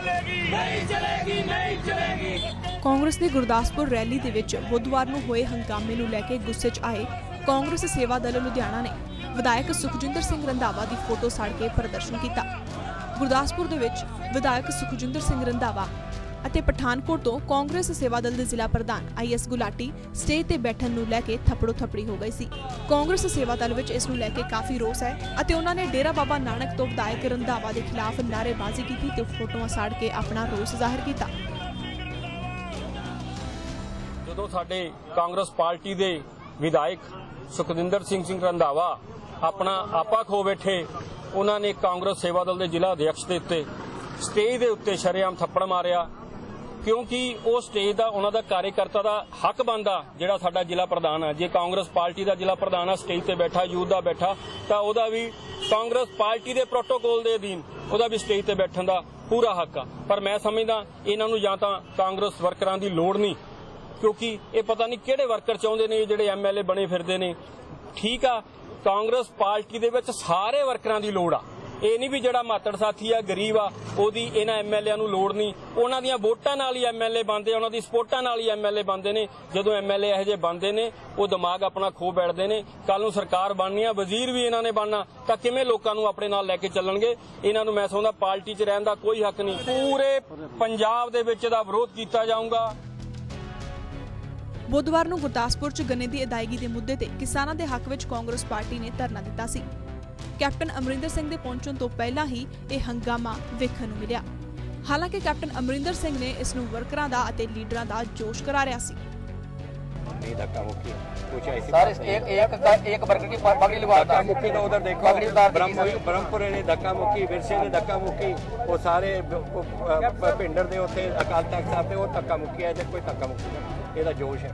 ਚਲੇਗੀ। ਨਹੀਂ ਚਲੇਗੀ ਨਹੀਂ ਚਲੇਗੀ। ਕਾਂਗਰਸ ਦੀ ਗੁਰਦਾਸਪੁਰ ਰੈਲੀ ਦੇ ਵਿੱਚ ਬੁੱਧਵਾਰ ਨੂੰ ਹੋਏ ਹੰਗਾਮੇ ਨੂੰ ਲੈ ਕੇ ਗੁੱਸੇ 'ਚ ਆਏ ਕਾਂਗਰਸ ਸੇਵਾ ਦਲ ਲੁਧਿਆਣਾ ਨੇ। ਵਿਧਾਇਕ ਸੁਖਜਿੰਦਰ ਸਿੰਘ ਰੰਧਾਵਾ ਦੀ ਫੋਟੋ ਸਾੜ ਕੇ ਪ੍ਰਦਰਸ਼ਨ ਕੀਤਾ। ਗੁਰਦਾਸਪੁਰ ਦੇ ਵਿੱਚ ਵਿਧਾਇਕ ਸੁਖਜਿੰਦਰ ਸਿੰਘ ਰੰਧਾਵਾ ਅਤੇ ਪਠਾਨਕੋਟ ਤੋਂ ਕਾਂਗਰਸ ਸੇਵਾ ਦਲ ਦੇ ਜ਼ਿਲ੍ਹਾ ਪ੍ਰਧਾਨ ਆਈਐਸ ਗੁਲਾਟੀ ਸਟੇਜ ਤੇ ਬੈਠਣ ਨੂੰ ਲੈ ਕੇ ਥੱਪੜੋ ਥੱਪੜੀ ਹੋ ਗਈ ਸੀ। ਕਾਂਗਰਸ ਸੇਵਾ ਦਲ ਵਿੱਚ ਇਸ ਨੂੰ ਲੈ ਕੇ ਕਾਫੀ ਰੋਸ ਹੈ ਅਤੇ ਉਹਨਾਂ ਨੇ ਡੇਰਾ ਬਾਬਾ ਨਾਨਕ ਤੋਂ ਵਿਧਾਇਕ ਰੰਧਾਵਾ ਦੇ ਖਿਲਾਫ ਨਾਅਰੇਬਾਜ਼ੀ ਕੀਤੀ ਤੇ ਫੋਟੋਆਂ ਸਾੜ ਕੇ ਆਪਣਾ ਰੋਸ ਜ਼ਾਹਿਰ ਕੀਤਾ। ਜਦੋਂ ਸਾਡੇ ਕਾਂਗਰਸ ਪਾਰਟੀ ਦੇ ਵਿਧਾਇਕ ਸੁਖਦਿੰਦਰ ਸਿੰਘ ਸਿੰਘ ਰੰਧਾਵਾ ਆਪਣਾ ਆਪਾ ਖੋ ਬੈਠੇ, ਉਹਨਾਂ ਨੇ ਕਾਂਗਰਸ ਸੇਵਾ ਦਲ ਦੇ ਜ਼ਿਲ੍ਹਾ ਅਧਿਕਸ਼ ਦੇ ਉੱਤੇ, ਸਟੇਜ ਦੇ ਉੱਤੇ ਸ਼ਰੇਆਮ ਥੱਪੜ ਮਾਰਿਆ। ਕਿਉਂਕਿ ਉਹ ਸਟੇਜ ਦਾ, ਉਹਨਾਂ ਦਾ ਕਾਰਜਕਰਤਾ ਦਾ ਹੱਕ ਬਣਦਾ, ਜਿਹੜਾ ਸਾਡਾ ਜ਼ਿਲ੍ਹਾ ਪ੍ਰਧਾਨ ਆ। ਜੇ ਕਾਂਗਰਸ ਪਾਰਟੀ ਦਾ ਜ਼ਿਲ੍ਹਾ ਪ੍ਰਧਾਨ ਆ ਸਟੇਜ ਤੇ ਬੈਠਾ, ਯੂਥ ਦਾ ਬੈਠਾ, ਤਾਂ ਉਹਦਾ ਵੀ ਕਾਂਗਰਸ ਪਾਰਟੀ ਦੇ ਪ੍ਰੋਟੋਕੋਲ ਦੇ ਅਧੀਨ ਉਹਦਾ ਵੀ ਸਟੇਜ ਤੇ ਬੈਠਣ ਦਾ ਪੂਰਾ ਹੱਕ ਆ। ਪਰ ਮੈਂ ਸਮਝਦਾ, ਇਹਨਾਂ ਨੂੰ ਜਾਂ ਤਾਂ ਕਾਂਗਰਸ ਵਰਕਰਾਂ ਦੀ ਲੋੜ ਨਹੀਂ, ਕਿਉਂਕਿ ਇਹ ਪਤਾ ਨਹੀਂ ਕਿਹੜੇ ਵਰਕਰ ਚਾਹੁੰਦੇ ਨੇ, ਜਿਹੜੇ ਐਮਐਲਏ ਬਣੇ ਫਿਰਦੇ ਨੇ। ਠੀਕ ਆ, ਕਾਂਗਰਸ ਪਾਰਟੀ ਦੇ ਵਿੱਚ ਸਾਰੇ ਵਰਕਰਾਂ ਦੀ ਲੋੜ ਆ। ਇਹ ਨਹੀਂ ਵੀ ਜਿਹੜਾ ਮਾਤੜ ਸਾਥੀ ਆ, ਗਰੀਬ ਆ, ਉਹਦੀ ਇਹਨਾਂ ਐਮਐਲਏਆਂ ਨੂੰ ਲੋੜ ਨਹੀਂ। ਉਹਨਾਂ ਦੀਆਂ ਵੋਟਾਂ ਨਾਲ ਹੀ ਐਮਐਲਏ ਬਣਦੇ ਆ, ਉਹਨਾਂ ਦੀ ਸਪੋਰਟਾਂ ਨਾਲ ਹੀ ਐਮਐਲਏ ਬਣਦੇ ਨੇ। ਜਦੋਂ ਐਮਐਲਏ ਇਹੋ ਜਿਹੇ ਬਣਦੇ ਨੇ, ਉਹ ਦਿਮਾਗ ਆਪਣਾ ਖੋ ਬੈਠਦੇ ਨੇ। ਕੱਲ ਨੂੰ ਸਰਕਾਰ ਬਣਨੀ ਆ, ਵਜ਼ੀਰ ਵੀ ਇਹਨਾਂ ਨੇ ਬਣਨਾ, ਤਾਂ ਕਿਵੇਂ ਲੋਕਾਂ ਨੂੰ ਆਪਣੇ ਨਾਲ ਲੈ ਕੇ ਚੱਲਣਗੇ? ਇਹਨਾਂ ਨੂੰ ਮੈਂ ਸਮਝਦਾ ਪਾਰਟੀ 'ਚ ਰਹਿਣ ਦਾ ਕੋਈ ਹੱਕ ਨਹੀਂ। ਪੂਰੇ ਪੰਜਾਬ ਦੇ ਵਿੱਚ ਦਾ ਵਿਰੋਧ ਕੀਤਾ ਜਾਊਗਾ। ਬੁੱਧਵਾਰ ਨੂੰ ਗੁਰਦਾਸਪੁਰ 'ਚ ਗੰਨੇ ਦੀ ਅਦਾਇਗੀ ਦੇ ਮੁੱਦੇ ਤੇ ਕਿਸਾਨਾਂ ਦੇ ਹੱਕ ਵਿੱਚ ਕਾਂਗਰਸ ਪਾਰਟੀ ਨੇ ਧਰਨਾ ਦਿੱਤਾ ਸੀ। ਕੈਪਟਨ ਅਮਰਿੰਦਰ ਸਿੰਘ ਦੇ ਪਹੁੰਚਣ ਤੋਂ ਪਹਿਲਾਂ ਹੀ ਇਹ ਹੰਗਾਮਾ ਵੇਖਣ ਨੂੰ ਮਿਲਿਆ ਹਾਲਾਂਕਿ ਕੈਪਟਨ ਅਮਰਿੰਦਰ ਸਿੰਘ ਨੇ ਇਸ ਨੂੰ ਵਰਕਰਾਂ ਦਾ ਅਤੇ ਲੀਡਰਾਂ ਦਾ ਜੋਸ਼ ਕਰਾਰਿਆ ਸੀ नहीं धक्का मुक्की कुछ ऐसी सर बात नहीं एक एक का एक वर्कर की पगड़ी लगवाता धक्का मुक्की तो उधर देखो पगड़ी उतार दी ब्रह्म सर। ब्रह्मपुरे ने धक्का मुक्की विरसे ने धक्का मुक्की वो सारे ब- ब- प- ਪਿੰਡਰ ਦੇ ਉੱਥੇ ਅਕਾਲ ਤਖਤ ਸਾਹਿਬ ਤੇ ਉਹ ਧੱਕਾ ਮੁੱਕੀ ਹੈ ਤੇ ਕੋਈ ਧੱਕਾ ਮੁੱਕੀ ਨਹੀਂ ਇਹਦਾ ਜੋਸ਼ ਹੈ